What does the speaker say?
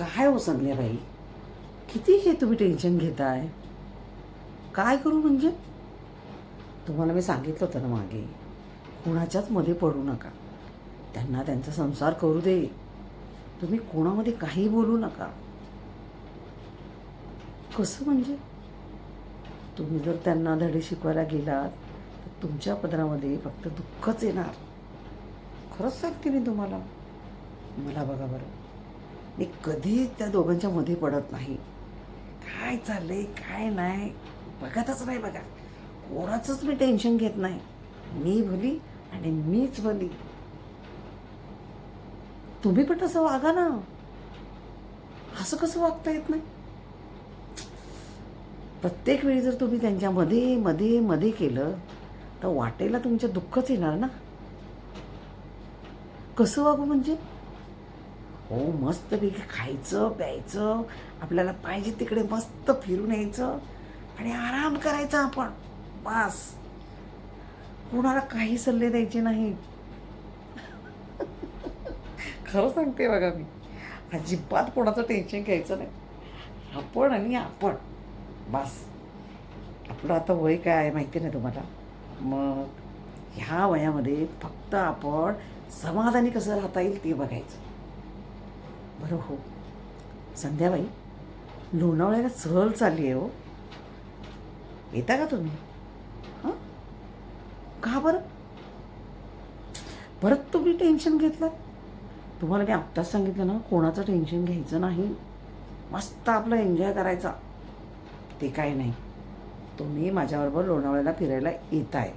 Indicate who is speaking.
Speaker 1: काय हो संध्याबाई किती हे तुम्ही टेन्शन घेताय? काय करू म्हणजे? तुम्हाला मी सांगितलं होतं ना मागे कोणाच्याच मध्ये पडू नका. त्यांना त्यांचा संसार करू दे. तुम्ही कोणामध्ये काही बोलू नका. कसं म्हणजे? तुम्ही जर त्यांना धडे शिकवायला गेलात तर तुमच्या पदरामध्ये फक्त दुःखच येणार. खरंच सांगते मी तुम्हाला. मला बघा बरं. मी कधीच त्या दोघांच्या मध्ये पडत नाही. काय चाललंय काय नाही बघतच नाही बघा. कोणाचंच मी टेन्शन घेत नाही. मी भली आणि मीच भली. तुम्ही पण तसं वागा ना. असं कसं वागता येत नाही? प्रत्येक वेळी जर तुम्ही त्यांच्या मध्ये मध्ये मध्ये केलं तर वाटेला तुमच्या दुःखच येणार ना. कसं वागू म्हणजे? हो मस्तपैकी खायचं प्यायचं आपल्याला पाहिजे तिकडे मस्त फिरून यायचं आणि आराम करायचा आपण. बस. कोणाला काही सल्ले द्यायचे नाही खरं सांगते बघा मी. अजिबात कोणाचं टेन्शन घ्यायचं नाही. आपण आणि आपण. बस. आपलं आता वय काय आहे माहिती नाही तुम्हाला. मग ह्या वयामध्ये फक्त आपण समाधानी कसं राहता येईल ते बघायचं. बरं हो. संध्याबाई लोणावळ्याला सहल चालली आहे हो. येता का तुम्ही? हां? का बरं? परत तुम्ही टेन्शन घेतलं तुम्हाला मी आत्ताच सांगितलं ना कोणाचं टेन्शन घ्यायचं नाही. मस्त आपलं एन्जॉय करायचा. ते काय नाही. तुम्ही माझ्याबरोबर लोणावळ्याला फिरायला येत आहे